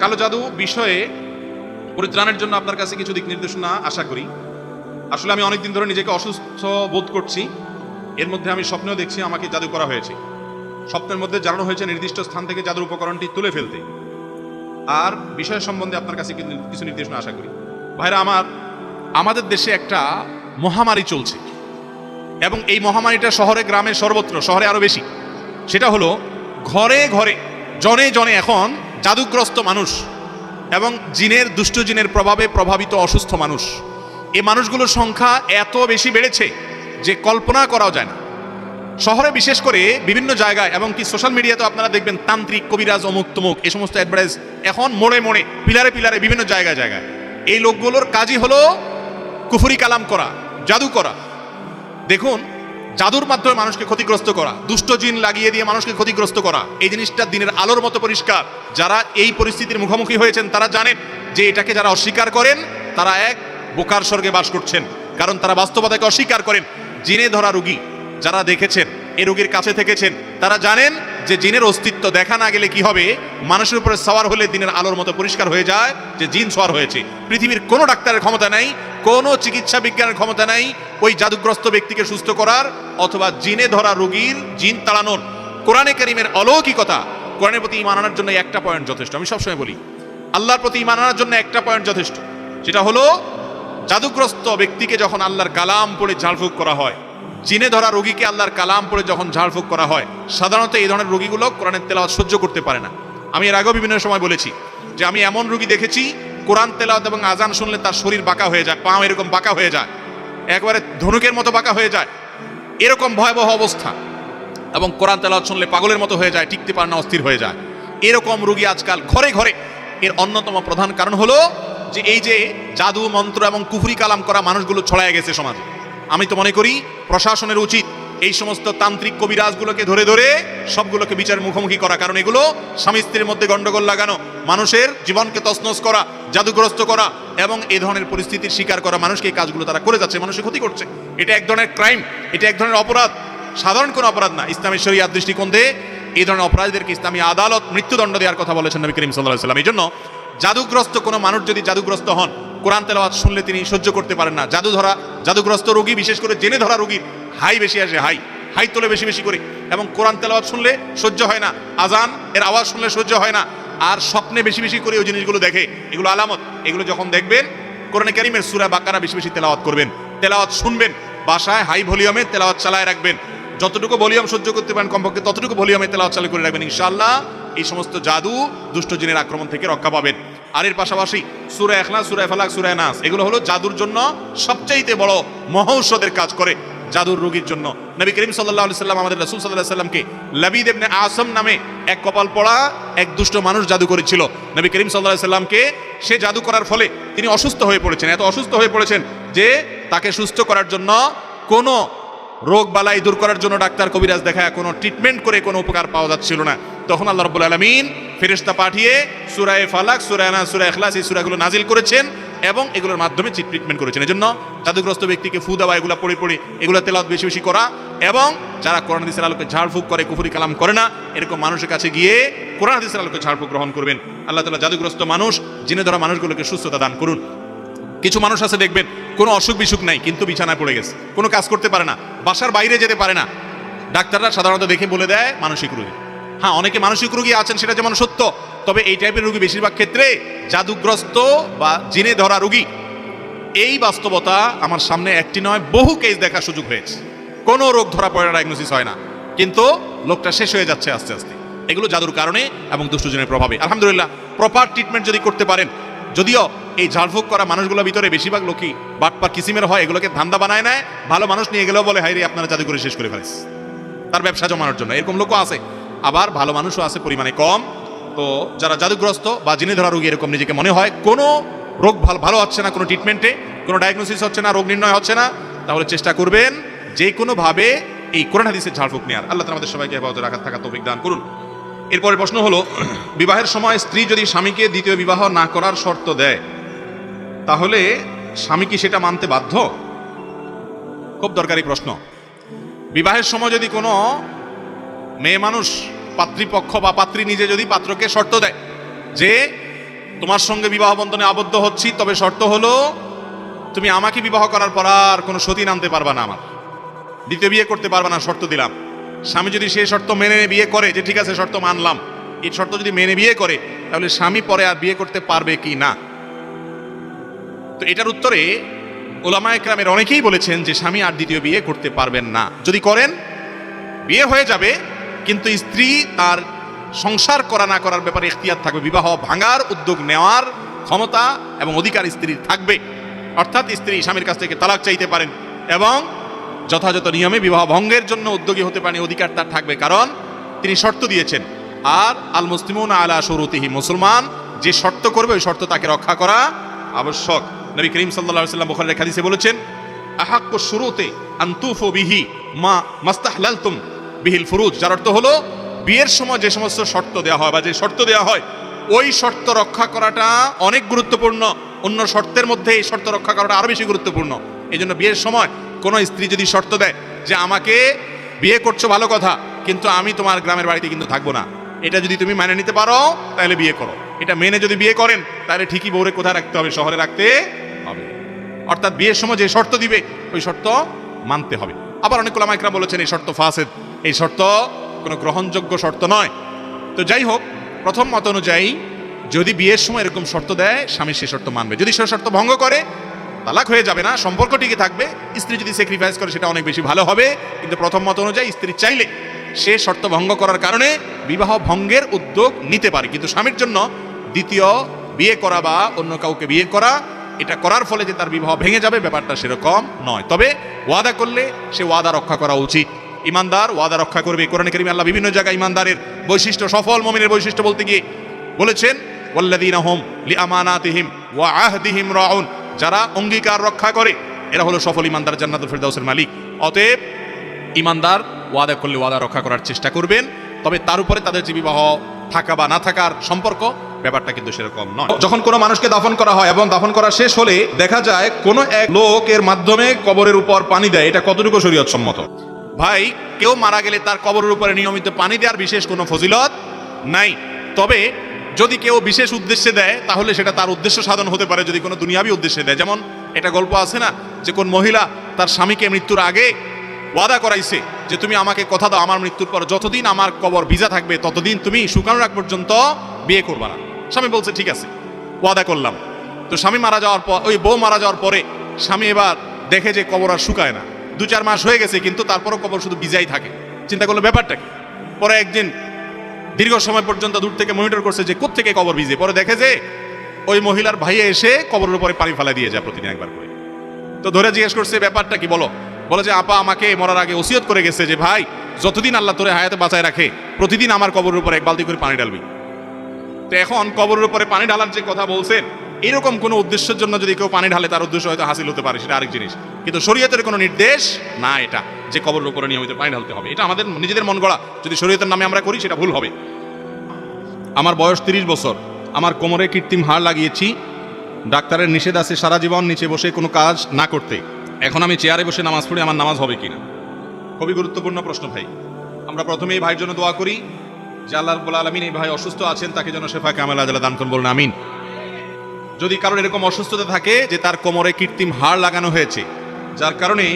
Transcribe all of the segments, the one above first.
কালো জাদু বিষয়ে পরিত্রাণের জন্য আপনার কাছে কিছু দিক নির্দেশনা আশা করি। আসলে আমি অনেকদিন ধরে নিজেকে অসুস্থ বোধ করছি। এর মধ্যে আমি স্বপ্নেও দেখছি আমাকে জাদু করা হয়েছে। স্বপ্নের মধ্যে জানানো হয়েছে নির্দিষ্ট স্থান থেকে জাদুর উপকরণটি তুলে ফেলতে। আর বিষয় সম্বন্ধে আপনার কাছে কিছু- নির্দেশনা আশা করি। ভাইরা, আমার, আমাদের দেশে একটা মহামারী চলছে। এবং এই মহামারীটা শহরে, গ্রামে সর্বত্র, শহরে আরও বেশি। সেটা হলো ঘরে ঘরে, জনে জনে এখন জাদুগ্রস্ত মানুষ এবং জিনের, দুষ্ট জিনের প্রভাবে প্রভাবিত অসুস্থ মানুষ। এই মানুষগুলোর সংখ্যা এত বেশি বেড়েছে যে কল্পনা করাও যায় না। শহরে বিশেষ করে বিভিন্ন জায়গায় এবং কি সোশ্যাল মিডিয়াতে আপনারা দেখবেন তান্ত্রিক, কবিরাজ অমুক তমুক এই সমস্ত অ্যাডভার্টাইজ এখন মোড়ে মোড়ে, পিলারে পিলারে বিভিন্ন জায়গায় জায়গায়। এই লোকগুলোর কাজই হলো কুফুরি কালাম করা, জাদু করা। দেখুন জাদুর মাধ্যমে মানুষকে ক্ষতিগ্রস্ত করা, দুষ্ট জিন লাগিয়ে দিয়ে মানুষকে ক্ষতিগ্রস্ত করা, এই জিনিসটা দিনের আলোর মতো পরিষ্কার। যারা এই পরিস্থিতির মুখোমুখি হয়েছেন, তারা জানেন যে এটাকে যারা অস্বীকার করেন, তারা এক বোকার স্বর্গে বাস করছেন। কারণ তারা বাস্তবতাকে অস্বীকার করেন। জিনে ধরা রুগী, যারা দেখেছেন, এ রুগীর কাছে থেকেছেন, তারা জানেন যে জিনের অস্তিত্ব দেখা না গেলে কি হবে? মানুষের উপরে সওয়ার হলে দিনের আলোর মতো পরিষ্কার হয়ে যায় যে জিন সওয়ার হয়েছে। পৃথিবীর কোনো ডাক্তারের ক্ষমতা নাই, কোনো চিকিৎসা বিজ্ঞানের ক্ষমতা নাই ওই জাদুগ্রস্ত ব্যক্তিকে সুস্থ করার অথবা জিনে ধরা রোগীর জিন তাড়ানোর। কোরআনে করিমের অলৌকিকতা, কোরআনের প্রতি ইমান আনার জন্য একটা পয়েন্ট যথেষ্ট। আমি সবসময় বলি, আল্লাহর প্রতি ইমান আনার জন্য একটা পয়েন্ট যথেষ্ট। সেটা হলো, জাদুগ্রস্ত ব্যক্তিকে যখন আল্লাহর কালাম পড়ে ঝাড়ফুঁক করা হয় জিনে ধরা রোগীকে আল্লাহর কালাম পড়ে যখন ঝাড়ফুঁক করা হয়, সাধারণত এই ধরনের রোগীগুলো কোরআনের তেলাওয়াত সহ্য করতে পারে না। আমি এর আগেও বিভিন্ন সময় বলেছি যে আমি এমন রোগী দেখেছি, কোরআন তেলাওয়াত এবং আজান শুনলে তার শরীর বাঁকা হয়ে যায়, পা এরকম বাঁকা হয়ে যায়, একবারে ধনুকের মতো বাঁকা হয়ে যায়, এরকম ভয়াবহ অবস্থা। এবং কোরআন তেলাওয়াত শুনলে পাগলের মতো হয়ে যায়, টিকতে পারে না, অস্থির হয়ে যায়। এরকম রোগী আজকাল ঘরে ঘরে। এর অন্যতম প্রধান কারণ হলো যে এই যে জাদু মন্ত্র এবং কুফরি কালাম করা মানুষগুলো ছড়ায় গেছে সমাজে। আমি তো মনে করি প্রশাসনের উচিত এই সমস্ত তান্ত্রিক কবিরাজগুলোকে ধরে ধরে সবগুলোকে বিচারের মুখোমুখি করা, কারণ এগুলো স্বামী স্ত্রীর মধ্যে গন্ডগোল লাগানো, মানুষের জীবনকে তছনছ করা, জাদুগ্রস্ত করা এবং এই ধরনের পরিস্থিতির শিকার করা মানুষকে এই কাজগুলো তারা করে যাচ্ছে, মানুষের ক্ষতি করছে। এটা এক ধরনের ক্রাইম এটা এক ধরনের অপরাধ। সাধারণ কোনো অপরাধ না। ইসলামের শরিয়ার দৃষ্টিকোণ দিয়ে এই ধরনের অপরাধীদেরকে ইসলামী আদালত মৃত্যুদণ্ড দেওয়ার কথা বলেছেন নবী করিম সাল্লাহ সাল্লাম এই জন্য জাদুগ্রস্ত কোনো মানুষ যদি জাদুগ্রস্ত হন কোরআন তেলাওয়াত শুনলে তিনি সহ্য করতে পারেন না। জাদু ধরা জাদুগ্রস্ত রোগী, বিশেষ করে জেনে ধরা রোগীর হাই বেশি আসে, হাই। হাই তোলে বেশি বেশি করে। এবং কোরআন তেলাওয়াত শুনলে সহ্য হয় না। আজান, এর আওয়াজ শুনলে সহ্য হয় না। আর স্বপ্নে বেশি বেশি করে ওই জিনিসগুলো দেখে, এগুলো আলামত। এগুলো যখন দেখবেন, কোরআনে কারিমের সুরা বাকারা বেশি বেশি তেলাওয়াত করবেন। তেলাওয়াত শুনবেন, বাসায় হাই ভলিউমে তেলাওয়াত চালায় রাখবেন। যতটুকু ভলিউম সহ্য করতে পারেন কমপক্ষে ততটুকু ভলিউমে তেলাওয়াত চালু করে রাখবেন, ইনশাআল্লাহ। এই সমস্ত জাদু দুষ্ট জিনের আক্রমণ থেকে রক্ষা পাবেন। আর এর পাশাপাশি সুরা এখলা সুরা ফালাক, সুরা নাস, এগুলো হলো জাদুর জন্য সবচাইতে বড় মহৌষধের কাজ করে জাদুর রোগীর জন্য। নবী করিম সাল্লাহ সাল্লাম আমাদের রসুল সাল্লাহ সাল্লামকে লবিদ ইবনে আসম নামে এক কপাল পড়া, এক দুষ্ট মানুষ জাদু করেছিল। নবী করিম সাল্লাহ সাল্লামকে সে জাদু করার ফলে তিনি অসুস্থ হয়ে পড়েছেন, এত অসুস্থ হয়ে পড়েছেন যে তাকে সুস্থ করার জন্য কোনো রোগ বালাই দূর করার জন্য ডাক্তার কবিরাজ দেখায় কোনো ট্রিটমেন্ট করে কোনো উপকার পাওয়া যাচ্ছিল না। তখন আল্লাহ রব্বুল আলমিন ফেরেশতা পাঠিয়ে সুরায় ফালাক, সুরায় না সুরায় এখলাস এই সুরাগুলো নাজিল করেছেন এবং এগুলোর মাধ্যমে ট্রিটমেন্ট করেছেন। এজন্য জাদুগ্রস্ত ব্যক্তিকে ফু দেওয়া, এগুলো পড়ে পড়ে, এগুলো তেলাওয়াত বেশি বেশি করা এবং যারা কোরআন হাদিসের আলোকে ঝাড়ফুঁক করে, কুফুরি কালাম করে না, এরকম মানুষের কাছে গিয়ে কোরআন হাদিসের আলোকে ঝাড়ফুঁক গ্রহণ করবেন। আল্লাহ তালা জাদুগ্রস্ত মানুষ, জিনে ধরা মানুষগুলোকে সুস্থতা দান করুন। কিছু মানুষ আছে দেখবেন, কোনো অসুখ বিসুখ নাই, কিন্তু বিছানায় পড়ে গেছে। কোনো কাজ করতে পারে না, বাসার বাইরে যেতে পারে না। ডাক্তাররা সাধারণত দেখে বলে দেয়, মানসিক রোগী। হ্যাঁ অনেকে মানসিক রোগী আছেন, সেটা যেমন সত্য, তবে এই টাইপের রোগী বেশিরভাগ ক্ষেত্রে জাদুগ্রস্ত বা জিনে ধরা রোগী। এই বাস্তবতা আমার সামনে একটি নয়, বহু কেস দেখার সুযোগ হয়েছে। কোনো রোগ ধরা পড়ে ডায়াগনোসিস হয় না, কিন্তু লোকটা শেষ হয়ে যাচ্ছে আস্তে আস্তে। এগুলো জাদুর কারণে এবং দুষ্টজনের প্রভাবে। আলহামদুলিল্লাহ প্রপার ট্রিটমেন্ট যদি করতে পারেন, যদিও এই ঝাড়ফুঁক করা মানুষগুলোর ভিতরে বেশিরভাগ লোকই বাটপা কিসিমের হয়, এগুলোকে ধান্দা বানায় নেয়, ভালো মানুষ নিয়ে গেলেও বলে হাইরে আপনারা জাদু করে শেষ করে ফেলেছে তার ব্যবসা জমানোর জন্য। এরকম লোকও আছে। আবার ভালো মানুষও আছে পরিমাণে কম। তো যারা জাদুগ্রস্ত বা জিনে ধরা রোগী এরকম নিজেকে মনে হয়, কোনো রোগ ভালো ভালো হচ্ছে না কোনো ট্রিটমেন্টে কোনো ডায়াগনোসিস হচ্ছে না, রোগ নির্ণয় হচ্ছে না, তাহলে চেষ্টা করবেন যে কোনোভাবে এই কোরআন হাদিসের ঝাড়ফুঁক নেওয়ার আল্লাহ আমাদের সবাইকে হেফাজতে রাখার থাকা তৌফিক দান করুন। এরপরে প্রশ্ন হলো, বিবাহের সময় স্ত্রী যদি স্বামীকে দ্বিতীয় বিবাহ না করার শর্ত দেয়, তাহলে স্বামী কি সেটা মানতে বাধ্য? খুব দরকারি প্রশ্ন। বিবাহের সময় যদি কোনো মেয়ে মানুষ পাত্রীপক্ষ বা পাত্রী নিজে যদি পাত্রকে শর্ত দেয়, যে তোমার সঙ্গে বিবাহ বন্ধনে আবদ্ধ হচ্ছি, তবে শর্ত হলো তুমি আমাকে বিবাহ করার পর আর কোনো সতীন আনতে পারবা না আমার। দ্বিতীয় বিয়ে করতে পারবা না, শর্ত দিলাম। স্বামী যদি সেই শর্ত মেনে বিয়ে করে, যে ঠিক আছে, শর্ত মানলাম, এই শর্ত যদি মেনে বিয়ে করে, তাহলে স্বামী পরে আর বিয়ে করতে পারবে কি না? তো এটার উত্তরে ওলামা একরামের অনেকেই বলেছেন যে স্বামী আর দ্বিতীয় বিয়ে করতে পারবেন না। যদি করেন, বিয়ে হয়ে যাবে কিন্তু স্ত্রী তার সংসার করা না করার ব্যাপারে এখতিয়ার থাকবে। বিবাহ ভাঙার উদ্যোগ নেওয়ার ক্ষমতা এবং অধিকার স্ত্রীর থাকবে। অর্থাৎ স্ত্রী স্বামীর কাছ থেকে তালাক চাইতে পারেন এবং যথাযথ নিয়মে বিবাহ ভঙ্গের জন্য উদ্যোগী হতে পারেন অধিকার তার থাকবে। কারণ তিনি শর্ত দিয়েছেন, আর আল মুসলিমুন আলা শুরুতিহি, মুসলমান যে শর্ত করবে, ওই শর্ত তাকে রক্ষা করা আবশ্যক। নবী করিম সাল্লাল্লাহু সাল্লাম বুখারীর হাদিসে বলেছেন, আহাক্কু শুরুতে আনতুফু বিহি মা মাস্তাহলালতুম বিহিল ফুরুজ, যার অর্থ হলো বিয়ের সময় যে সমস্ত শর্ত দেওয়া হয় বা যে শর্ত দেওয়া হয়, ওই শর্ত রক্ষা করাটা অনেক গুরুত্বপূর্ণ। অন্য শর্তের মধ্যে এই শর্ত রক্ষা করাটা আরও বেশি গুরুত্বপূর্ণ। এই জন্য বিয়ের সময় কোনো স্ত্রী যদি শর্ত দেয় যে আমাকে বিয়ে করছ ভালো কথা, কিন্তু আমি তোমার গ্রামের বাড়িতে কিন্তু থাকব না। এটা যদি তুমি মেনে নিতে পারো, তাহলে বিয়ে করো। এটা মেনে যদি বিয়ে করেন, তাহলে ঠিকই বউরে কোথায় রাখতে হবে, শহরে রাখতে হবে। অর্থাৎ বিয়ের সময় যে শর্ত দিবে, ওই শর্ত মানতে হবে। আবার অনেক ওলামাইকরা বলেছেন, এই শর্ত ফাসেদ। এই শর্ত কোনো গ্রহণযোগ্য শর্ত নয়। তো যাই হোক প্রথম মত অনুযায়ী যদি বিয়ের সময় এরকম শর্ত দেয়, স্বামী সে শর্ত মানবে। যদি সে শর্ত ভঙ্গ করে, তালাক হয়ে যাবে না, সম্পর্ক টিকে থাকবে, স্ত্রী যদি স্যাক্রিফাইস করে, সেটা অনেক বেশি ভালো হবে। কিন্তু প্রথম মত অনুযায়ী স্ত্রী চাইলে সে শর্ত ভঙ্গ করার কারণে বিবাহ ভঙ্গের উদ্যোগ নিতে পারে। কিন্তু স্বামীর জন্য দ্বিতীয় বিয়ে করা বা অন্য কাউকে বিয়ে করা, এটা করার ফলে যে তার বিবাহ ভেঙে যাবে, ব্যাপারটা সেরকম নয়। তবে ওয়াদা করলে সে ওয়াদা রক্ষা করা উচিত। ইমানদার, ওয়াদা রক্ষা করবে। কোরআন করিম আল্লাহ বিভিন্ন জায়গায় ইমানদারের বৈশিষ্ট্য, সফল মমিনের বৈশিষ্ট্য বলতে গিয়ে বলেছেন ওল্লাদিন হুম লিআমানাতিহিম ওয়া আহদিহিম রাউন। যারা অঙ্গীকার রক্ষা করে, এরা হলো সফল ইমানদার জান্নাত ফেরদাউসের মালিক। অতএব ইমানদার ওয়াদা করলে ওয়াদা রক্ষা করার চেষ্টা করবেন, তবে তার উপরে তাদের যে বিবাহ থাকা বা না থাকার সম্পর্ক, ব্যাপারটা কিন্তু সেরকম নয়। যখন কোনো মানুষকে দাফন করা হয় এবং দাফন করা শেষ হলে দেখা যায় কোনো এক লোকের মাধ্যমে কবরের উপর পানি দেয়, এটা কতটুকু শরীয়ত সম্মত ভাই, কেউ মারা গেলে তার কবরের উপরে নিয়মিত পানি দেওয়ার বিশেষ কোনো ফজিলত নাই। তবে যদি কেউ বিশেষ উদ্দেশ্যে দেয়, তাহলে সেটা তার উদ্দেশ্য সাধন হতে পারে যদি কোনো দুনিয়াবি উদ্দেশ্যে দেয়। যেমন এটা গল্প আছে না, যে কোন মহিলা তার স্বামীকে মৃত্যুর আগে ওয়াদা করাইছে যে, তুমি আমাকে কথা দাও, আমার মৃত্যুর পর যতদিন আমার কবর ভিজা থাকবে, ততদিন তুমি শুকানোর আগ পর্যন্ত বিয়ে করবা না। স্বামী বলছে, ঠিক আছে, ওয়াদা করলাম। তো স্বামী মারা যাওয়ার পর, ওই বউ মারা যাওয়ার পরে স্বামী এবার দেখে যে কবর আর শুকায় না। দু চার মাস হয়ে গেছে, কিন্তু তারপরও কবর শুধু ভিজাই থাকে। চিন্তা করল ব্যাপারটা পরে একদিন দীর্ঘ সময় পর্যন্ত দূর থেকে মনিটর করছে যে কোত্থেকে কবর ভিজে। পরে দেখে যে ওই মহিলার ভাইয়ে এসে কবরের উপরে পানি ফেলা দিয়ে যায় প্রতিদিন একবার করে। তো ধরে জিজ্ঞেস করছে, ব্যাপারটা কি? বলো। বলে যে, আপা, আমাকে মরার আগে ওসিয়ত করে গেছে যে, ভাই, যতদিন আল্লাহ তোরে হায়াতে বাঁচায় রাখে, প্রতিদিন আমার কবরের উপরে এক বালতি করে পানি ঢালবি। তো এখন কবরের উপরে পানি ঢালার যে কথা বলছেন এরকম কোনো উদ্দেশ্যের জন্য যদি কেউ পানি ঢালে, তার উদ্দেশ্য হয়তো হাসিল হতে পারে, সেটা আরেক জিনিস। কিন্তু শরীয়তের কোনো নির্দেশ না এটা, যে কবরের উপরে নিয়মিত পানি ঢালতে হবে। এটা আমাদের নিজেদের মন গড়া। যদি শরীয়তের নামে আমরা করি, সেটা ভুল হবে। আমার বয়স তিরিশ বছর। আমার কোমরে কৃত্রিম হাড় লাগিয়েছি। ডাক্তারের নিষেধ আছে, সারা জীবন নিচে বসে কোনো কাজ না করতে। এখন আমি চেয়ারে বসে নামাজ পড়ি, আমার নামাজ হবে কিনা? খুবই গুরুত্বপূর্ণ প্রশ্ন ভাই। আমরা প্রথমে এই ভাইয়ের জন্য দোয়া করি, যে আল্লাহ আলমিন এই ভাই অসুস্থ আছেন, তাকে যেন শেফা কামেল আজালা দান করুন বলুন, আমিন। যদি কারোর এরকম অসুস্থতা থাকে যে তার কোমরে কৃত্রিম হাড় লাগানো হয়েছে, যার কারণে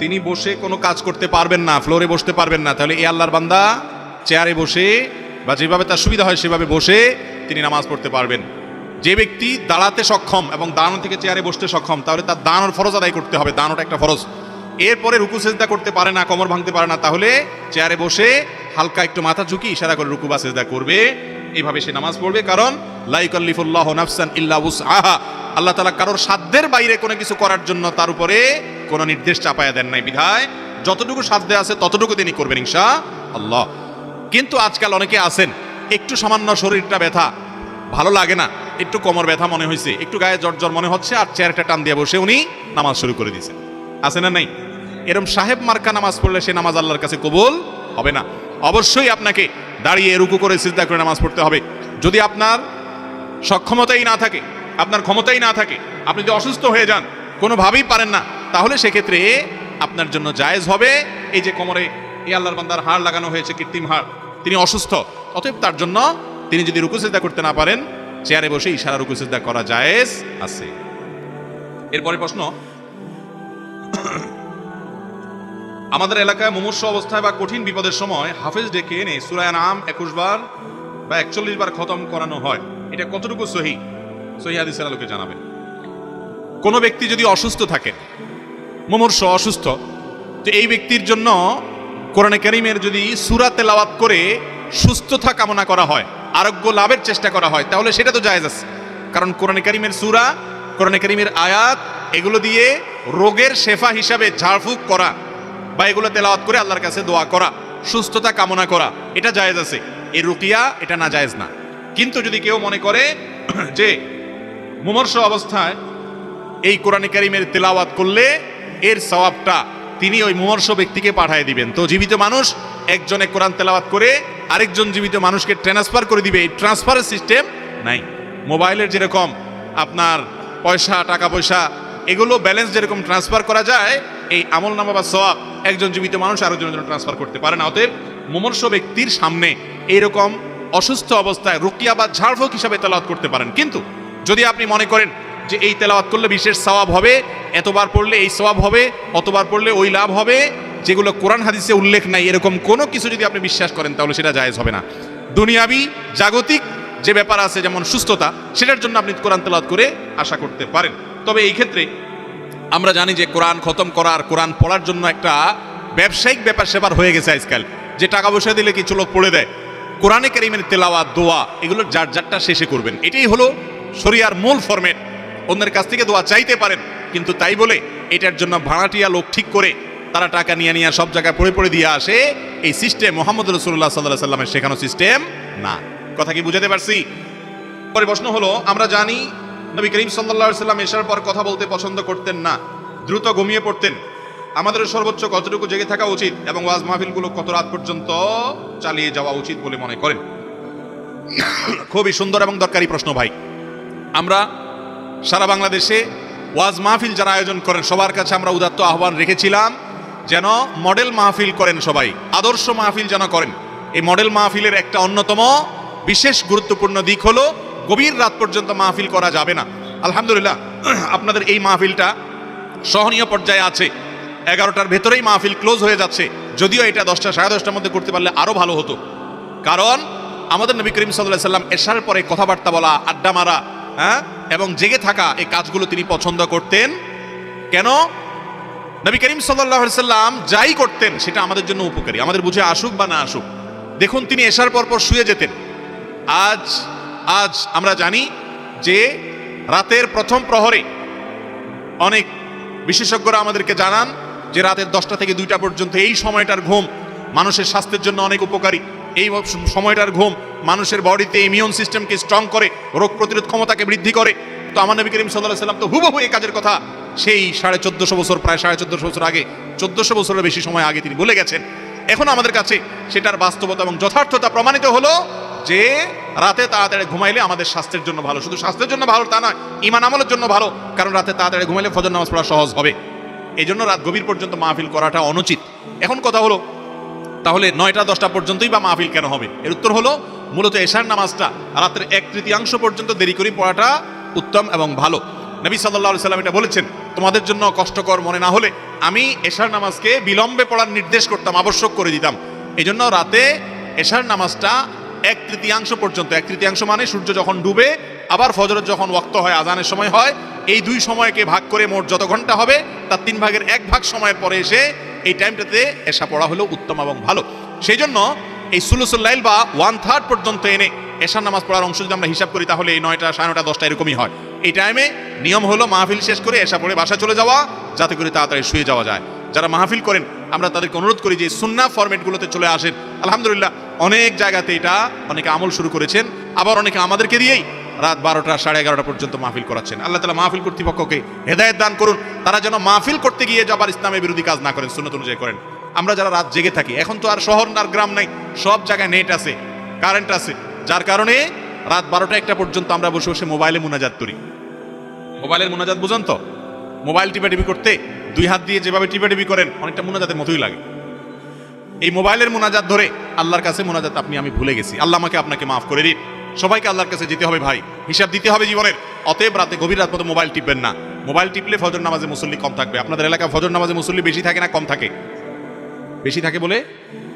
তিনি বসে কোনো কাজ করতে পারবেন না, ফ্লোরে বসতে পারবেন না, তাহলে এ আল্লাহর বান্দা চেয়ারে বসে বা যেভাবে তার সুবিধা হয় সেভাবে বসে তিনি নামাজ পড়তে পারবেন। যে ব্যক্তি দাঁড়াতে সক্ষম এবং দাঁড়ানো থেকে চেয়ারে বসতে সক্ষম, তাহলে তার দাঁড়ানোর ফরজ আদায় করতে হবে, দাঁড়ানোটা একটা ফরজ। এরপরে রুকু, সেজদা করতে পারে না, কোমর ভাঙতে পারে না, তাহলে চেয়ারে বসে হালকা একটু মাথা ঝুঁকি ইশারা করে রুকু বা সেজদা করবে এইভাবে সে নামাজ পড়বে, কারণ লাইকাল্লিফুল্লাহ নাফসান ইল্লা আহা আল্লাহ তালা কারোর সাধ্যের বাইরে কোনো কিছু করার জন্য তার উপরে কোনো নির্দেশ চাপায়া দেন নাই, বিধায় যতটুকু সাধ্যে আছে ততটুকু তিনি করবেন ইনশা আল্লাহ। কিন্তু আজকাল অনেকে আছেন, একটু সামান্য শরীরটা ব্যথা, ভালো লাগে না, একটু কোমর ব্যথা মনে হয়েছে একটু গায়ে জ্বর মনে হচ্ছে, আর চেয়ারটা টান দিয়ে বসে উনি নামাজ শুরু করে দিয়েছেন। আছে না নাই? এরম সাহেব মার্কা নামাজ পড়লে সে নামাজ আল্লাহর কাছে কবুল হবে না। অবশ্যই আপনাকে দাঁড়িয়ে রুকু করে সিজদা করে নামাজ পড়তে হবে। যদি আপনার সক্ষমতাই না থাকে, আপনার ক্ষমতাই না থাকে, আপনি যদি অসুস্থ হয়ে যান, কোনোভাবেই পারেন না, তাহলে সেক্ষেত্রে আপনার জন্য জায়েজ হবে এই যে কোমরে এই আল্লাহর বান্দার হাড় লাগানো হয়েছে, কৃত্রিম হাড়, তিনি অসুস্থ, অতএব তার জন্য তিনি যদি রুকু সিজদা করতে না পারেন, চেয়ারে বসে ইশারা রুকু সিজদা করা জায়েজ আছে। এরপরে প্রশ্ন, আমাদের এলাকায় মুমূর্ষ অবস্থায় বা কঠিন বিপদের সময় হাফেজ ডেকে এনে সুরায় নাম একুশ বার বা একচল্লিশ বার খতম করানো হয়। এটা কতটুকু সহি? সহি হাদিসের আলোকে জানাবেন কোন ব্যক্তি যদি অসুস্থ থাকে, মুমূর্ষ অসুস্থ, তো এই ব্যক্তির জন্য কোরআনে করিমের যদি সুরা তেলাওয়াত করে সুস্থতা কামনা করা হয়, আরোগ্য লাভের চেষ্টা করা হয়, তাহলে সেটা তো জায়েজ আছে। কারণ কোরআনে করিমের সুরা, কোরআনে করিমের আয়াত, এগুলো দিয়ে রোগের শেফা হিসাবে ঝাড়ফুঁক করা বা এগুলো তেলাওয়াত করে আল্লাহর কাছে দোয়া করা, সুস্থতা কামনা করা, এটা জায়েজ আছে। এই রুকিয়া এটা না জায়েজ না। কিন্তু যদি কেউ মনে করে যে মুমর্ষ অবস্থায় এই কোরআনে কারিমের তেলাওয়াত করলে এর সওয়াবটা তিনি ওই মুমর্ষ ব্যক্তিকে পাঠিয়ে দিবেন। তো জীবিত মানুষ একজনে কোরআন তেলাওয়াত করে আরেকজন জীবিত মানুষকে ট্রান্সফার করে দিবে। এই ট্রান্সফারের সিস্টেম নাই। মোবাইলের যেরকম আপনার পয়সা টাকা পয়সা এগুলো ব্যালেন্স যেরকম ট্রান্সফার করা যায়, এই আমল নামা বা সওয়াব একজন জীবিত মানুষ আরেকজনের জন্য ট্রান্সফার করতে পারে না। অতএব মুমর্ষ ব্যক্তির সামনে এইরকম অসুস্থ অবস্থায় রুকিয়া বা ঝাড়ফুঁক হিসাবে তেলাওয়াত করতে পারেন। কিন্তু যদি আপনি মনে করেন যে এই তেলাওয়াত করলে বিশেষ সওয়াব হবে, এতবার পড়লে এই সওয়াব হবে, অতবার পড়লে ওই লাভ হবে, যেগুলো কোরআন হাদিসে উল্লেখ নাই, এরকম কোনো কিছু যদি আপনি বিশ্বাস করেন, তাহলে সেটা জায়েজ হবে না। দুনিয়াবি জাগতিক যে ব্যাপার আছে, যেমন সুস্থতা, সেটার জন্য আপনি কোরআন তেলাওয়াত করে আশা করতে পারেন। তবে এই ক্ষেত্রে আমরা জানি যে কোরআন খতম করার কোরআন পড়ার জন্য একটা ব্যবসায়িক ব্যাপার সেবার হয়ে গেছে আজকাল। যে টাকা পয়সা দিলে কিছু লোক পড়ে দেয় কোরআনে কারিমের তেলাওয়া দোয়া, এগুলো যার যারটা শেষে করবেন। এটাই হলো শরিয়ার মূল ফরম্যাট। অন্যের কাছ থেকে দোয়া চাইতে পারেন, কিন্তু তাই বলে এটার জন্য ভাড়াটিয়া লোক ঠিক করে তারা টাকা নিয়ে নিয়ে সব জায়গায় পড়ে পড়ে দিয়ে আসে, এই সিস্টেম মোহাম্মদ রসুল্লাহ সাল্লাহ সাল্লামের শেখানো সিস্টেম না। কথা কি বুঝাতে পারছি? পরে প্রশ্ন হলো, আমরা জানি নবী করিম সাল্লা সাল্লাম এসার পর কথা বলতে পছন্দ করতেন না, দ্রুত ঘুমিয়ে পড়তেন। আমাদের সর্বোচ্চ কতটুকু জেগে থাকা উচিত এবং ওয়াজ মাহফিলগুলো কত রাত পর্যন্ত চালিয়ে যাওয়া উচিত বলে মনে করেন? খুবই সুন্দর এবং দরকারি প্রশ্ন ভাই। আমরা সারা বাংলাদেশে ওয়াজ মাহফিল যারা আয়োজন করেন, সবার কাছে আমরা উদাত্ত আহ্বান রেখেছিলাম যেন মডেল মাহফিল করেন সবাই, আদর্শ মাহফিল যেন করেন। এই মডেল মাহফিলের একটা অন্যতম বিশেষ গুরুত্বপূর্ণ দিক হলো, গভীর রাত পর্যন্ত মাহফিল করা যাবে না। আলহামদুলিল্লাহ, আপনাদের এই মাহফিলটা সহনীয় পর্যায়ে আছে। এগারোটার ভেতরেই মাহফিল ক্লোজ হয়ে যাচ্ছে। যদিও এটা দশটা, সাড়ে দশটার মধ্যে করতে পারলে আরও ভালো হতো। কারণ আমাদের নবী করিম সাল্লাহ সাল্লাম এশার পরে কথাবার্তা বলা, আড্ডা মারা হ্যাঁ? এবং জেগে থাকা এই কাজগুলো তিনি পছন্দ করতেন। কেন? নবী করিম সাল্লাহ সাল্লাম যাই করতেন, সেটা আমাদের জন্য উপকারী। আমাদের বুঝে আসুক বা না আসুক। দেখুন, তিনি এসার পর পর শুয়ে যেতেন। আজ আজ আমরা জানি যে রাতের প্রথম প্রহরে অনেক বিশেষজ্ঞরা আমাদেরকে জানান যে রাতের দশটা থেকে দুইটা পর্যন্ত এই সময়টার ঘুম মানুষের স্বাস্থ্যের জন্য অনেক উপকারী। এই সময়টার ঘুম মানুষের বডিতে ইমিউন সিস্টেমকে স্ট্রং করে, রোগ প্রতিরোধ ক্ষমতাকে বৃদ্ধি করে। তো আমার নবী করিম সাল্লাহ সাল্লাম তো হুবহু এই কাজের কথা। সেই সাড়ে চোদ্দশো বছর, প্রায় সাড়ে চোদ্দশো বছর আগে, চোদ্দশো বছরের বেশি সময় আগে তিনি বলে গেছেন। এখন আমাদের কাছে সেটার বাস্তবতা এবং যথার্থতা প্রমাণিত হলো যে রাতে তাড়াতাড়ি ঘুমাইলে আমাদের স্বাস্থ্যের জন্য ভালো। শুধু স্বাস্থ্যের জন্য ভালো তা নয় ইমান আমলের জন্য ভালো। কারণ রাতে তাড়াতাড়ি ঘুমাইলে ফজর নামাজ পড়া সহজ হবে। এই জন্য রাত গভীর পর্যন্ত মাহফিল করাটা অনুচিত। এখন কথা হলো, তাহলে নয়টা, দশটা পর্যন্তই বা মাহফিল কেন হবে? এর উত্তর হলো, মূলত এশার নামাজটা রাতের এক তৃতীয়াংশ পর্যন্ত দেরি করে পড়াটা উত্তম এবং ভালো। নবী সাল্লাহ সাল্লাম এটা বলেছেন, তোমাদের জন্য কষ্টকর মনে না হলে আমি এশার নামাজকে বিলম্বে পড়ার নির্দেশ করতাম, আবশ্যক করে দিতাম। এই জন্য রাতে এশার নামাজটা এক তৃতীয়াংশ পর্যন্ত। এক তৃতীয়াংশ মানে সূর্য যখন ডুবে, আবার ফজরের যখন ওক্ত হয় আজানের সময় হয়, এই দুই সময়কে ভাগ করে মোট যত ঘণ্টা হবে, তার তিন ভাগের এক ভাগ সময়ের পরে এসে এই টাইমটাতে এসা পড়া হলো উত্তম এবং ভালো। সেই জন্য এই সুলুসুল্লাইল বা ওয়ান থার্ড পর্যন্ত এনে এশার নামাজ পড়ার অংশ যদি আমরা হিসাব করি, তাহলে এই নয়টা, সাড়ে নয়টা, দশটা এরকমই হয়। এই টাইমে নিয়ম হলো মাহফিল শেষ করে এসা পড়ে বাসা চলে যাওয়া, যাতে করে তাড়াতাড়ি শুয়ে যাওয়া যায়। যারা মাহফিল করেন, আমরা তাদেরকে অনুরোধ করি যে সুন্না ফরম্যাটগুলোতে চলে আসেন। আলহামদুলিল্লাহ অনেক জায়গাতে এটা, অনেকে আমল শুরু করেছেন, আবার অনেকে আমাদেরকে দিয়েই রাত বারোটা সাড়ে এগারোটা পর্যন্ত মাহফিল করাচ্ছেন। আল্লাহ তালা মাহফিল কর্তৃপক্ষকে হেদায়ত দান করুন। তারা যেন মাহফিল করতে গিয়ে যাবার ইসলামের বিরোধী কাজ না করেন, সুন্নত অনুযায়ী করেন। আমরা যারা রাত জেগে থাকি, এখন তো আর শহর আর গ্রাম নাই, সব জায়গায় নেট আছে, কারেন্ট আছে। যার কারণে রাত বারোটা একটা পর্যন্ত আমরা বসে বসে মোবাইলে মোনাজাত করি। মোবাইলের মোনাজাত বুঝেন তো? মোবাইল টিপা টিপি করতে দুই হাত দিয়ে যেভাবে টিপা টিপি করেন, অনেকটা মোনাজাতের মতোই লাগে। এই মোবাইলের মোনাজাত ধরে আল্লাহর কাছে মোনাজাত আপনি, আমি ভুলে গেছি। আল্লাহ আমাকে আপনাকে মাফ করে দিন। সবাইকে আল্লাহর কাছে যেতে হবে ভাই। হিসাব দিতে হবে জীবনের। অতএব রাতে গভীর রাত মতো মোবাইল টিপবেন না। মোবাইল টিপলে ফজর নামাজে মুসল্লি কম থাকবে। আপনাদের এলাকায় ফজর নামাজে মুসল্লি বেশি থাকে না, কম থাকে? বেশি থাকে বলে?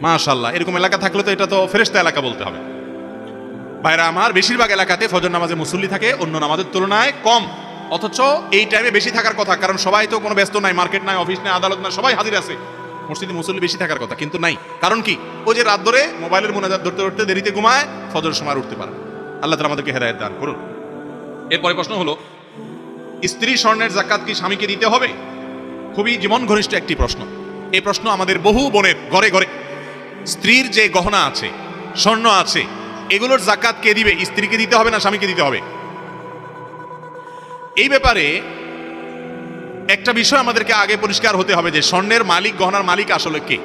মাশাল্লাহ এরকম এলাকা থাকলে তো এটা তো ফেরেস্তা এলাকা বলতে হবে। ভাইরা আমার, বেশিরভাগ এলাকাতে ফজর নামাজে মুসল্লি থাকে, অন্য নামাজের তুলনায় কম। অথচ এই টাইমে বেশি থাকার কথা। কারণ সবাই তো কোনো ব্যস্ত নাই, মার্কেট নাই, অফিস নাই, আদালত নাই, সবাই হাজির আছে। মসজিদে মুসল্লি বেশি থাকার কথা, কিন্তু নাই। কারণ কি? ও যে রাত ধরে মোবাইলের মোনাজাত ধরতে ধরতে দেরিতে ঘুমায় ফজর সময় উঠতে পারে আল্লাহ তালা আমাদেরকে হেদায়ত দান করুন। এরপরে প্রশ্ন হলো, স্ত্রী স্বর্ণের জাকাত কি স্বামীকে দিতে হবে? খুবই জীবন ঘনিষ্ঠ একটি প্রশ্ন। এই প্রশ্ন আমাদের বহু বোনের ঘরে ঘরে। স্ত্রীর যে গহনা আছে, স্বর্ণ আছে, এগুলোর জাকাত কে দিবে? স্ত্রীকে দিতে হবে না স্বামীকে দিতে হবে? এই ব্যাপারে একটা বিষয় আমাদেরকে আগে পরিষ্কার হতে হবে যে স্বর্ণের মালিক, গহনার মালিক আসলে কে?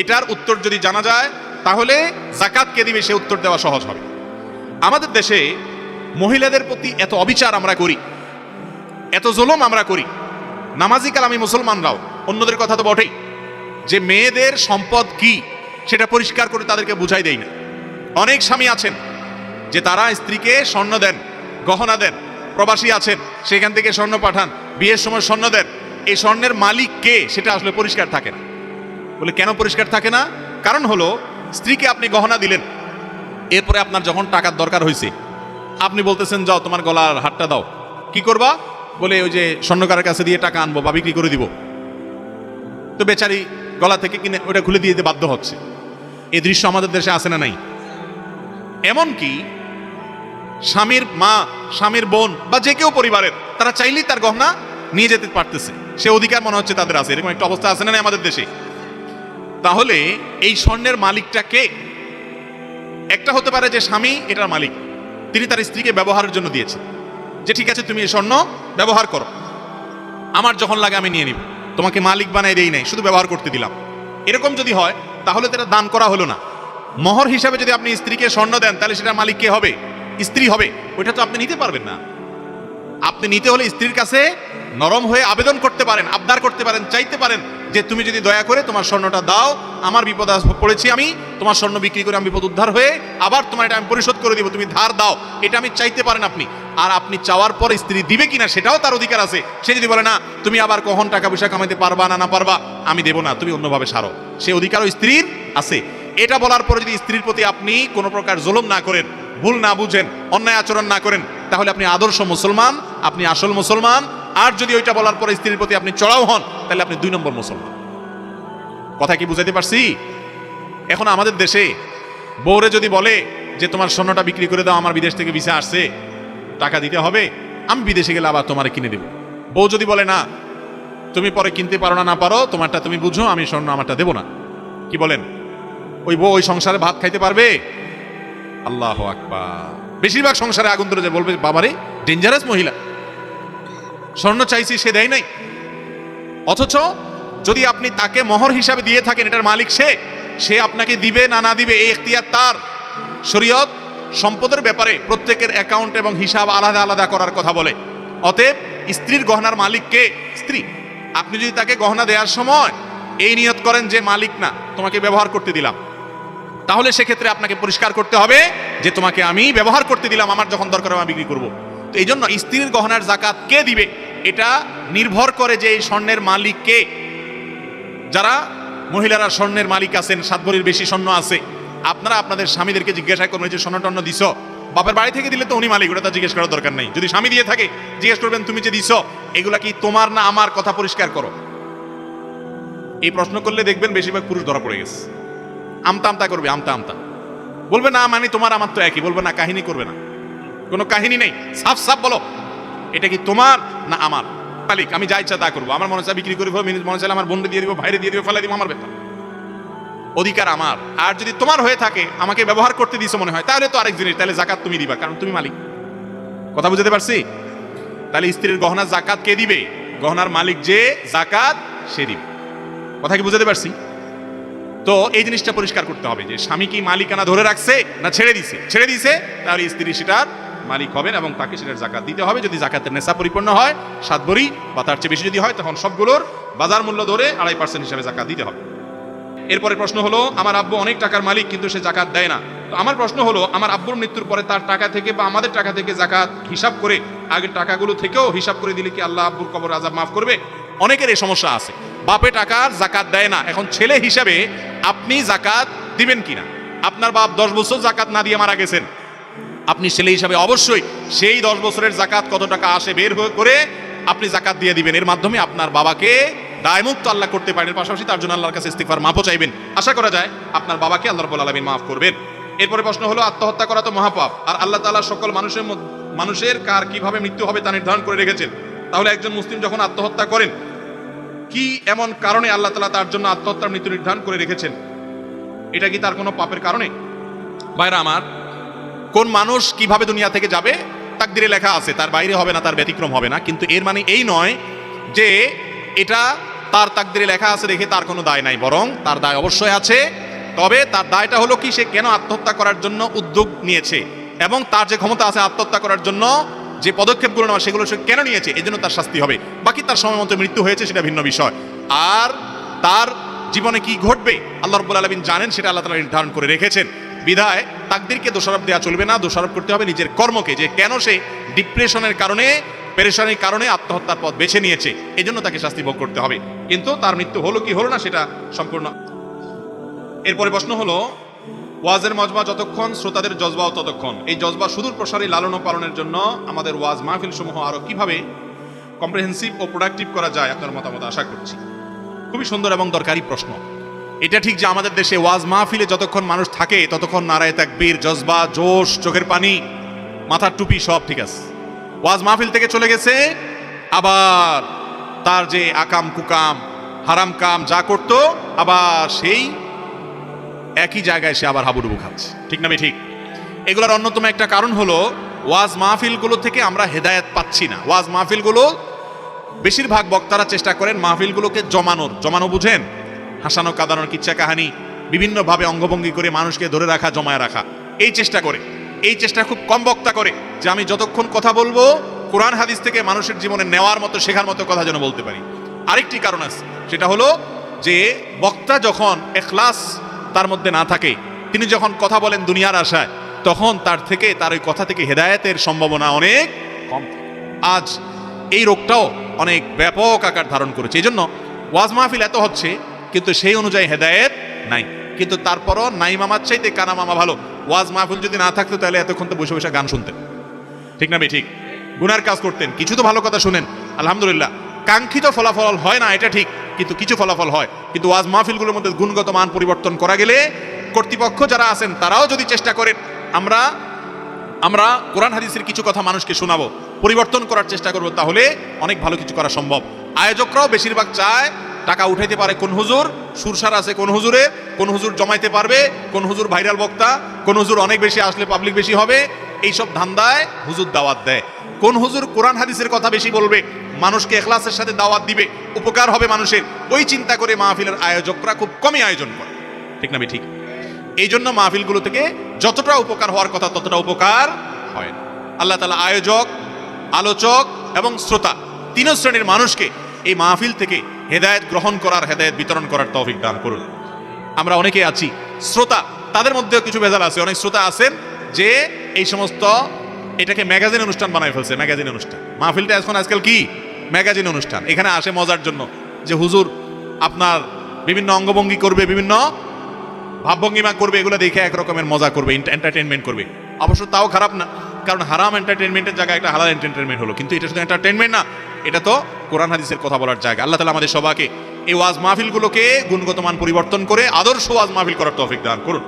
এটার উত্তর যদি জানা যায়, তাহলে জাকাত কে দিবে সে উত্তর দেওয়া সহজ হবে। আমাদের দেশে মহিলাদের প্রতি এত অবিচার আমরা করি, এত জুলুম আমরা করি। নামাজি কালামি মুসলমানরাও, অন্যদের কথা তো বটেই, যে মেয়েদের সম্পদ কি, সেটা পরিষ্কার করে তাদেরকে বুঝাই দেয় না। অনেক স্বামী আছেন, যে তারা স্ত্রীকে স্বর্ণ দেন, গহনা দেন, প্রবাসী আছেন, সেখান থেকে স্বর্ণ পাঠান বিয়ের সময় স্বর্ণ দেন এই স্বর্ণের মালিক কে সেটা আসলে পরিষ্কার থাকে না। বলে কেন পরিষ্কার থাকে না? কারণ হলো, স্ত্রীকে আপনি গহনা দিলেন, এরপরে আপনার যখন টাকার দরকার হয়েছে আপনি বলতেছেন, যাও, তোমার গলার হাটটা দাও। কি করবা? বলে ওই যে স্বর্ণকারের কাছে দিয়ে টাকা আনব, বা বিক্রি করে দিব। তো বেচারি গলা থেকে কিনে ওটা খুলে দিয়ে দিতে বাধ্য হচ্ছে। এই দৃশ্য আমাদের দেশে আসে না নাই? এমনকি স্বামীর মা, স্বামীর বোন, বা যে কেউ পরিবারের, তারা চাইলেই তার গহনা নিয়ে যেতে পারতেছে। সে অধিকার মনে হচ্ছে তাদের আছে, এরকম একটা অবস্থা আছে না আমাদের দেশে? তাহলে এই স্বর্ণের মালিকটা কে? একটা হতে পারে যে স্বামী, এটার মালিক। তিনি তার স্ত্রীকে ব্যবহারের জন্য দিয়েছেন। যে ঠিক আছে, তুমি এই স্বর্ণ ব্যবহার করো। আমার যখন লাগে আমি নিয়ে নিব। তোমাকে মালিক বানাই দেই নাই, শুধু ব্যবহার করতে দিলাম। এরকম যদি হয়, তাহলে তো দান করা হলো না। মহর হিসাবে যদি আপনি স্ত্রীকে স্বর্ণ দেন, তাহলে সেটা মালিক কে হবে? স্ত্রী হবে। ওইটা তো আপনি নিতে পারবেন না। আপনি নিতে হলে স্ত্রীর কাছে নরম হয়ে আবেদন করতে পারেন, আবদার করতে পারেন, চাইতে পারেন যে তুমি যদি দয়া করে তোমার স্বর্ণটা দাও, আমার বিপদ পড়েছি আমি, তোমার স্বর্ণ বিক্রি করে আমি বিপদ উদ্ধার হয়ে আবার তোমার এটা আমি পরিশোধ করে দিব, তুমি ধার দাও। এটা আমি চাইতে পারেন আপনি। আর আপনি চাওয়ার পর স্ত্রী দিবে কিনা সেটাও তার অধিকার আছে। সে যদি বলে, না, তুমি আবার কখন টাকা পয়সা কামাইতে পারবা না না পারবা, আমি দেবো না, তুমি অন্যভাবে সারো। সে অধিকারও স্ত্রীর আছে। এটা বলার পরে যদি স্ত্রীর প্রতি আপনি কোনো প্রকার জুলুম না করেন ভুল না বুঝেন, অন্যায় আচরণ না করেন, তাহলে আপনি আদর্শ মুসলমান, আপনি আসল মুসলমান। আর যদি ওইটা বলার পরে স্ত্রীর প্রতি আপনি চড়াও হন, তাহলে আপনি দুই নম্বর মুসলমান। কথা কি বুঝাইতে পারছি? এখন আমাদের দেশে বউরে যদি বলে যে, তোমার স্বর্ণটা বিক্রি করে দাও, আমার বিদেশ থেকে ভিসা আসছে, টাকা দিতে হবে, আমি বিদেশে গেলে আবার তোমারে কিনে দেব। বউ যদি বলে, না, তুমি পরে কিনতে পারো না না পারো, তোমারটা তুমি বুঝো, আমি স্বর্ণ আমারটা দেবো না। কি বলেন? ওই বউ ওই সংসারে ভাত খাইতে পারবে? আল্লাহ আকবার। বেশিরভাগ সংসারে আগুন ধরে বলবে, বাবারে ডেঞ্জারাস মহিলা। স্বর্ণ চাইছি, সে দেয় নাই। অথচ যদি আপনি তাকে মোহর হিসাবে দিয়ে থাকেন, এটার মালিক সে সে আপনাকে দিবে না না দিবে, এই এখতিয়ার তার। শরীয়ত সম্পদের ব্যাপারে প্রত্যেকের অ্যাকাউন্ট এবং হিসাব আলাদা আলাদা করার কথা বলে। অতএব স্ত্রীর গহনার মালিক কে? স্ত্রী। আপনি যদি তাকে গহনা দেওয়ার সময় এই নিয়ত করেন যে, মালিক না, তোমাকে ব্যবহার করতে দিলাম। তাহলে সেক্ষেত্রে আপনাকে পরিষ্কার করতে হবে যে তোমাকে আমি ব্যবহার করতে দিলাম, আমার যখন দরকার আমি বিক্রি করব। তো এই জন্য স্ত্রীর গহনার জাকাত কে দিবে? এটা নির্ভর করে যে এই স্বর্ণের মালিক কে। যারা মহিলারা স্বর্ণের মালিক আছেন, সাত ভরির বেশি স্বর্ণ আছে, আপনারা আপনাদের স্বামীদেরকে জিজ্ঞাসা করবেন যে স্বর্ণ টর্ণ দিছ? বাপের বাড়ি থেকে দিলে তো উনি মালিক, ওটা তো জিজ্ঞেস করার দরকার নেই। যদি স্বামী দিয়ে থাকে, জিজ্ঞেস করবেন, তুমি যে দিছ, এগুলা কি তোমার না আমার? কথা পরিষ্কার করো। এই প্রশ্ন করলে দেখবেন বেশিরভাগ পুরুষ ধরা পড়ে গেছে। আমতা আমতা করবে, আমতা আমতা। বলবে, না মানে তোমার আমার তো একই। বলবে, না, কাহিনী করবে না। কোনো কাহিনী নেই। সাফ সাফ বলো। এটা কি তোমার না আমার? মালিক, আমি যা ইচ্ছা তা করব। আমার মনে বিক্রি করে মনে চাইলে আমার বন্ধু দিয়ে দিব, ভাইরে দিয়ে দিব ফেলে দিব, আমার ব্যাপার অধিকার আমার। আর যদি তোমার হয়ে থাকে, আমাকে ব্যবহার করতে দিছো মনে হয়, তাহলে তো আরেক জিনিস, তাহলে জাকাত তুমি দিবা, কারণ তুমি মালিক। কথা বুঝতে পারছি? তাহলে স্ত্রীর গহনার জাকাত কে দিবে? গহনার মালিক যে জাকাত সে দিবে। কথা কি বুঝতে পারছি? তো এই জিনিসটা পরিষ্কার করতে হবে যে স্বামী কি মালিকানা ধরে রাখছে না ছেড়ে দিছে? ছেড়ে দিছে, তাহলে স্ত্রী সেটার মালিক হবেন এবং তাকে সেটার জাকাত দিতে হবে। যদি জাকাতের নেশা পরিপূর্ণ হয়, সাত ভরি বা তার চেয়ে বেশি যদি হয়, তখন সবগুলোর বাজার মূল্য ধরে আড়াই পার্সেন্ট হিসাবে জাকাত দিতে হবে। এরপরে প্রশ্ন হলো, আমার আব্বু অনেক টাকার মালিক, কিন্তু সে জাকাত দেয় না। তো আমার প্রশ্ন হলো, আমার আব্বুর মৃত্যুর পরে তার টাকা থেকে বা আমাদের টাকা থেকে জাকাত হিসাব করে আগের টাকাগুলো থেকেও হিসাব করে দিলে কি আল্লাহ আব্বুর কবর আজাব মাফ করবে? অনেকের এই সমস্যা আছে। বাপে টাকার জাকাত দেয় না। এখন ছেলে হিসাবে আপনি জাকাত দিবেন কিনা? আপনার বাপ দশ বছর জাকাত না দিয়ে মারা গেছেন। আপনি ছেলে হিসাবে অবশ্যই সেই দশ বছরের জাকাত কত টাকা আসে বের হয়ে করে আপনি জাকাত দিয়ে দিবেন। এর মাধ্যমে আপনার বাবাকে দায়মুক্ত আল্লাহ করতে পারেন। পাশাপাশি তার জন্য আল্লাহর কাছে ইস্তিগফার মাফও চাইবেন। আশা করা যায় আপনার বাবাকে আল্লাহ রাব্বুল আলামিন মাফ করবেন। এরপরে প্রশ্ন হলো, আত্মহত্যা করা তো মহাপাপ। আর আল্লাহ তাআলা সকল মানুষের মানুষের কার কীভাবে মৃত্যু হবে তা নির্ধারণ করে রেখেছেন। তাহলে একজন মুসলিম যখন আত্মহত্যা করেন কি এমন কারণে আল্লাহ তাআলা তার জন্য আত্মহত্যার মৃত্যু নির্ধারণ করে রেখেছেন? এটা কি তার কোনো পাপের কারণে? ভাইরা আমার, কোন মানুষ কীভাবে দুনিয়া থেকে যাবে? তাকদিরে লেখা আছে, তার বাইরে হবে না, তার ব্যতিক্রম হবে না। কিন্তু এর মানে এই নয় যে এটা তার তাকদিরে লেখা আছে রেখে তার কোনো দায় নাই, বরং তার দায় অবশ্যই আছে। তবে তার দায়টা হলো কি? সে কেন আত্মহত্যা করার জন্য উদ্যোগ নিয়েছে এবং তার যে ক্ষমতা আছে আত্মহত্যা করার জন্য যে পদক্ষেপগুলো নেওয়া সেগুলো সে কেন নিয়েছে এই জন্য তার শাস্তি হবে। বাকি তার সময় মতো মৃত্যু হয়েছে, সেটা ভিন্ন বিষয়। আর তার জীবনে কি ঘটবে, আল্লাহ রব্বুল আলমিন জানেন, সেটা আল্লাহ তালা নির্ধারণ করে রেখেছেন। বিধায় তাকদিরকে দোষারোপ দেওয়া চলবে না, দোষারোপ করতে হবে নিজের কর্মকে, যে কেন সে ডিপ্রেশনের কারণে, পেরেশানির কারণে আত্মহত্যার পথ বেছে নিয়েছে এই জন্য তাকে শাস্তি ভোগ করতে হবে। কিন্তু তার মৃত্যু হলো কি হলো না, সেটা সম্পূর্ণ এরপরে প্রশ্ন হলো ওয়াজের মজমা যতক্ষণ, শ্রোতাদের জজবাও ততক্ষণ। এই জজবা সুদূর প্রসারী লালন পালনের জন্য আমাদের ওয়াজ মাহফিল সমূহ আরও কীভাবে কম্প্রিহেন্সিভ ও প্রোডাক্টিভ করা যায় আপনার মতামত আশা করছি। খুবই সুন্দর এবং দরকারি প্রশ্ন। এটা ঠিক যে আমাদের দেশে ওয়াজ মাহফিলে যতক্ষণ মানুষ থাকে, ততক্ষণ নারায় তাকবীর, জজবা, জোশ, চোখের পানি, মাথার টুপি সব ঠিক আছে। ওয়াজ মাহফিল থেকে চলে গেছে, আবার তার যে আকাম কুকাম, হারাম কাম যা করতো, আবার সেই একই জায়গায় সে আবার হাবুডুবু খাচ্ছে। ঠিক না ঠিক। এগুলোর অন্যতম একটা কারণ হলো, ওয়াজ মাহফিলগুলো থেকে আমরা হেদায়েত পাচ্ছি না। ওয়াজ মাহফিলগুলো, বেশিরভাগ বক্তারা চেষ্টা করেন মাহফিলগুলোকে জমানোর। জমানো বুঝেন? হাসানো কাঁদানোর কিচ্ছা কাহানি, বিভিন্নভাবে অঙ্গভঙ্গি করে মানুষকে ধরে রাখা, জমায় রাখা। এই চেষ্টা করে। এই চেষ্টা খুব কম বক্তা করে, যে আমি যতক্ষণ কথা বলব, কোরআন হাদিস থেকে মানুষের জীবনে নেওয়ার মতো, শেখার মতো কথা যেন বলতে পারি। আরেকটি কারণ আছে, সেটা হলো যে বক্তা যখন এখলাস তার মধ্যে না থাকে। তিনি যখন কথা বলেন দুনিয়ার আশায়, তখন তার থেকে তার ওই কথা থেকে হেদায়েতের সম্ভাবনা অনেক কম আজ এই রোগটাও অনেক ব্যাপক আকার ধারণ করেছে। এই জন্য ওয়াজ মাহফিল এত হচ্ছে, কিন্তু সেই অনুযায়ী হেদায়েত নাই। কিন্তু তারপরও নাই মামার চাইতে কানা মামা ভালো। ওয়াজ মাহফিল যদি না থাকতো, তাহলে এতক্ষণ তো বসে বসে গান শুনতেন। ঠিক না ঠিক। গুনার কাজ করতেন। কিছু তো ভালো কথা শুনেন। আলহামদুলিল্লাহ। কাঙ্ক্ষিত ফলাফল হয় না, এটা ঠিক। কিন্তু কিছু ফলাফল হয়। কিন্তু ওয়াজ মাহফিলগুলোর মধ্যে গুণগত মান পরিবর্তন করা গেলে কর্তৃপক্ষ যারা আছেন, তারাও যদি চেষ্টা করেন, আমরা আমরা কোরআন হাদিসের কিছু কথা মানুষকে শোনাবো, পরিবর্তন করার চেষ্টা করব, তাহলে অনেক ভালো কিছু করা সম্ভব। আয়োজকরাও বেশিরভাগ চায় টাকা উঠাইতে পারে কোন হুজুর, সুরসার আছে কোন হুজুরে, কোন হুজুর জমাইতে পারবে, কোন হুজুর ভাইরাল বক্তা, কোন হুজুর অনেক বেশি আসলে পাবলিক বেশি হবে, এইসব ধান্দায় হুজুর দাওয়াত দেয়। কোন হুজুর কোরআন হাদিসের কথা বেশি বলবে মানুষকে এখলাসের সাথে দাওয়াত দিবে, উপকার হবে মানুষের। ওই চিন্তা করে মাহফিলের আয়োজকরা খুব কমই আয়োজন করে। ঠিক না ঠিক? এই জন্য মাহফিলগুলো থেকে যতটা উপকার হওয়ার কথা, ততটা উপকার হয় না। আল্লাহ তালা আয়োজক, আলোচক এবং শ্রোতা তিন শ্রেণির মানুষকে এই মাহফিল থেকে হেদায়েত গ্রহণ করার, হেদায়েত বিতরণ করার তৌফিক দান করুন। আমরা অনেকে আছি। শ্রোতা, তাদের মধ্যেও কিছু ভেজাল আছে। অনেক শ্রোতা আছেন যে এই সমস্ত এটাকে ম্যাগাজিন অনুষ্ঠান বানায় ফেলছে, ম্যাগাজিন অনুষ্ঠান। মাহফিলটা এখন আজকাল কি? ম্যাগাজিন অনুষ্ঠান। এখানে আসে মজার জন্য যে হুজুর আপনার বিভিন্ন অঙ্গভঙ্গি করবে, বিভিন্ন ভাবভঙ্গিমা করবে, এগুলো দেখে একরকমের মজা করবে এন্টারটেনমেন্ট করবে। অবশ্য তাও খারাপ না, কারণ হারাম এন্টারটেনমেন্টের জায়গায় একটা হালাল এন্টারটেনমেন্ট হলো। কিন্তু এটা শুধু এন্টারটেনমেন্ট না, এটা তো কোরআন হাদিসের কথা বলার জায়গা। আল্লাহ তালা আমাদের সবাইকে এই ওয়াজ মাহফিলগুলোকে গুণগত মান পরিবর্তন করে আদর্শ ওয়াজ মাহফিল করার তৌফিক দান করুন।